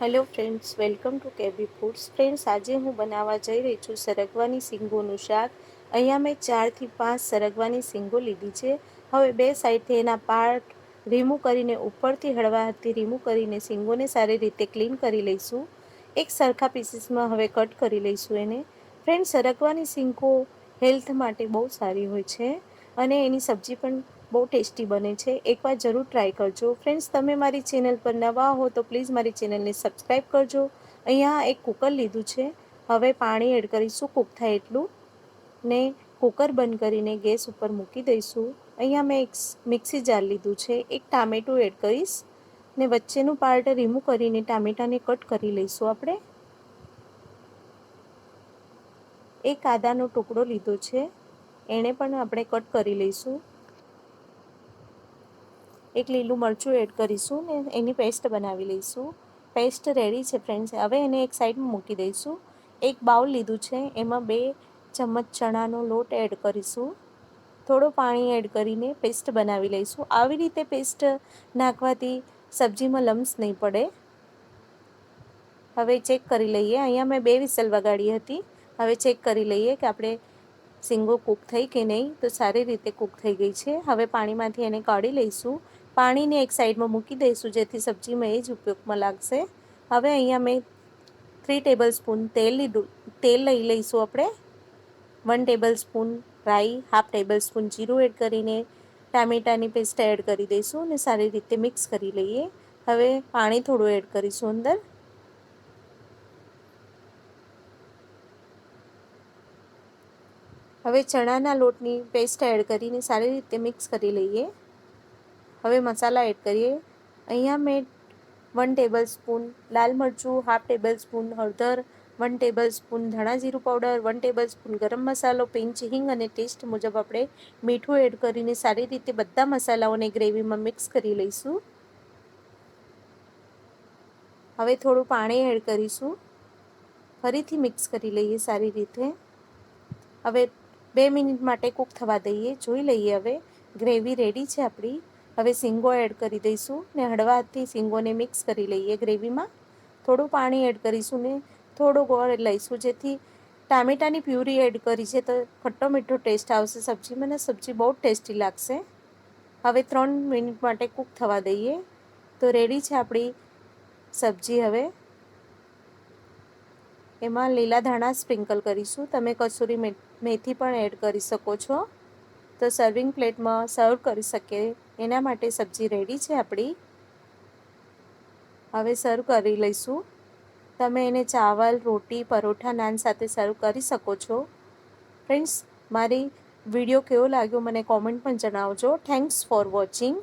Hello friends welcome to KB foods friends આજે હું બનાવવા જઈ રહી છું સરગવાની સિંગોનું શાક. અહીંયા મેં ચારથી પાંચ સરગવાની સિંગો લીધી છે. હવે બે સાઈડથી એના પાર્ટ રીમૂવ કરીને ઉપરથી હળવા હાથથી રીમૂવ કરીને સિંગોને સારી રીતે ક્લીન કરી લઈશું. એક સરખા પીસીસમાં હવે કટ કરી લઈશું એને. ફ્રેન્ડ સરગવાની સિંગો હેલ્થ માટે બહુ સારી હોય છે અને એની સબ્જી પણ બહુ ટેસ્ટી બને છે. એકવાર જરૂર ટ્રાય કરજો. ફ્રેન્ડ્સ તમે મારી ચેનલ પર નવા હો તો પ્લીઝ મારી ચેનલને સબસ્ક્રાઈબ કરજો. અહીંયા એક કુકર લીધું છે. હવે પાણી એડ કરીશું. કૂક થાય એટલું. ને કુકર બંધ કરીને ગેસ ઉપર મૂકી દઈશું. અહીંયા મેં એક મિક્સી જાર લીધું છે. એક ટામેટું એડ કરીશ. ને વચ્ચેનું પાર્ટ રિમૂવ કરીને ટામેટાને કટ કરી લઈશું આપણે. એક આદાનો ટુકડો લીધો છે. એને પણ આપણે કટ કરી લઈશું. એક લીલું મરચું એડ કરીશું ને એની પેસ્ટ બનાવી લઈશું. પેસ્ટ રેડી છે ફ્રેન્ડ્સ હવે એને એક સાઈડમાં મૂકી દઈશું. એક બાઉલ લીધું છે. એમાં બે ચમચ ચણાનો લોટ એડ કરીશું. થોડું પાણી એડ કરીને પેસ્ટ બનાવી લઈશું. આવી રીતે પેસ્ટ નાખવાથી સબ્જીમાં લમ્સ નહીં પડે. હવે ચેક કરી લઈએ. અહીંયા મેં બે વિસલ વગાડી હતી. હવે ચેક કરી લઈએ કે આપણે સિંગો કૂક થઈ કે નહીં. તો સારી રીતે કૂક થઈ ગઈ છે. હવે પાણીમાંથી એને કાઢી લઈશું. પાણીને એક સાઈડમાં મૂકી દઈશું, જેથી સબ્જીમાં એ જ ઉપયોગમાં લાગશે. હવે અહીંયા મેં થ્રી ટેબલ સ્પૂન તેલ લીધું. તેલ લઈ લઈશું આપણે. વન ટેબલ સ્પૂન રાઈ હાફ ટેબલ સ્પૂન જીરું એડ કરીને ટામેટાની પેસ્ટ એડ કરી દઈશું અને સારી રીતે મિક્સ કરી લઈએ. હવે પાણી થોડું એડ કરીશું અંદર. હવે ચણાના લોટની પેસ્ટ એડ કરીને સારી રીતે મિક્સ કરી લઈએ. હવે મસાલા એડ કરીએ. અહીંયા મેં વન ટેબલ સ્પૂન લાલ મરચું હાફ ટેબલ સ્પૂન હળદર વન ટેબલ સ્પૂન ધાણા જીરું પાવડર વન ટેબલ સ્પૂન ગરમ મસાલો પિંચ હિંગ અને ટેસ્ટ મુજબ આપણે મીઠું એડ કરીને સારી રીતે બધા મસાલાઓને ગ્રેવીમાં મિક્સ કરી લઈશું. હવે થોડું પાણી એડ કરીશું. ફરીથી મિક્સ કરી લઈએ સારી રીતે. હવે બે મિનિટ માટે કૂક થવા દઈએ. જોઈ લઈએ હવે. ગ્રેવી રેડી છે આપણી. હવે સિંગો એડ કરી દઈશું ને હળવાથી સિંગોને મિક્સ કરી લઈએ ગ્રેવીમાં. થોડું પાણી એડ કરીશું ને થોડો ગોળ લઈશું. જેથી ટામેટાની પ્યુરી એડ કરી છે તો ખટ્ટો મીઠો ટેસ્ટ આવશે. સબ્જીમાં મને સબ્જી બહુ ટેસ્ટી લાગશે. હવે ત્રણ મિનિટ માટે કૂક થવા દઈએ. તો રેડી છે આપણી સબ્જી હવે. એમાં લીલા ધાણા સ્પ્રિંકલ કરીશું. તમે કસૂરી મેથી પણ એડ કરી શકો છો. તો સર્વિંગ પ્લેટમાં સર્વ કરી શકે. એના માટે સબ્જી રેડી છે આપણી. હવે સર્વ કરી લઈશું. તમે એને ચાવલ, રોટી, પરોઠા, નાન સાથે સર્વ કરી શકો છો. ફ્રેન્ડ્સ મારી વીડિયો કેવો લાગ્યો મને કોમેન્ટ પણ જણાવજો. Thanks for watching